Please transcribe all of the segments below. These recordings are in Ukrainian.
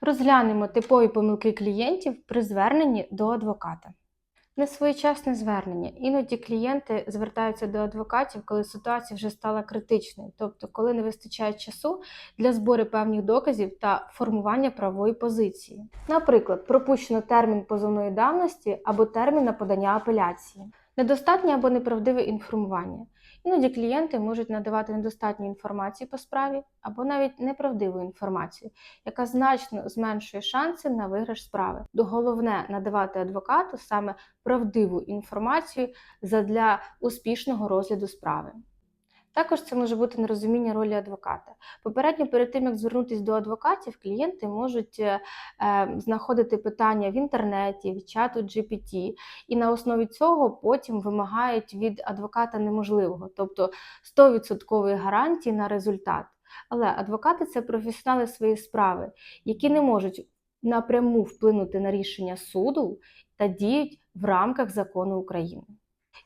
Розглянемо типові помилки клієнтів при зверненні до адвоката. Несвоєчасне звернення. Іноді клієнти звертаються до адвокатів, коли ситуація вже стала критичною, тобто коли не вистачає часу для збору певних доказів та формування правової позиції. Наприклад, пропущено термін позовної давності або термін на подання апеляції. Недостатнє або неправдиве інформування. Іноді клієнти можуть надавати недостатню інформацію по справі або навіть неправдиву інформацію, яка значно зменшує шанси на виграш справи. Головне надавати адвокату саме правдиву інформацію задля успішного розгляду справи. Також це може бути нерозуміння ролі адвоката. Попередньо, перед тим як звернутися до адвокатів, клієнти можуть е, е, знаходити питання в інтернеті, в чату GPT, і на основі цього потім вимагають від адвоката неможливого, тобто 100% гарантії на результат. Але адвокати це професіонали своєї справи, які не можуть напряму вплинути на рішення суду та діють в рамках закону України.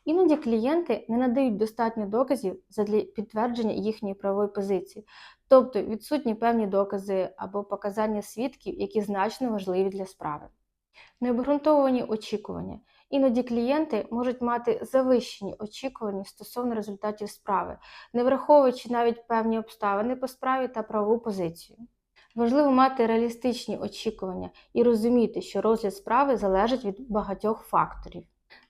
Іноді клієнти не надають достатньо доказів задля підтвердження їхньої правової позиції, тобто відсутні певні докази або показання свідків, які значно важливі для справи. Необґрунтовані очікування. Іноді клієнти можуть мати завищені очікування стосовно результатів справи, не враховуючи навіть певні обставини по справі та правову позицію. Важливо мати реалістичні очікування і розуміти, що розгляд справи залежить від багатьох факторів.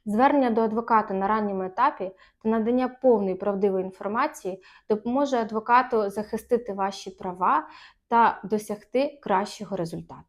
Звернення до адвоката на ранньому етапі та надання повної правдивої інформації допоможе адвокату захистити ваші права та досягти кращого результату.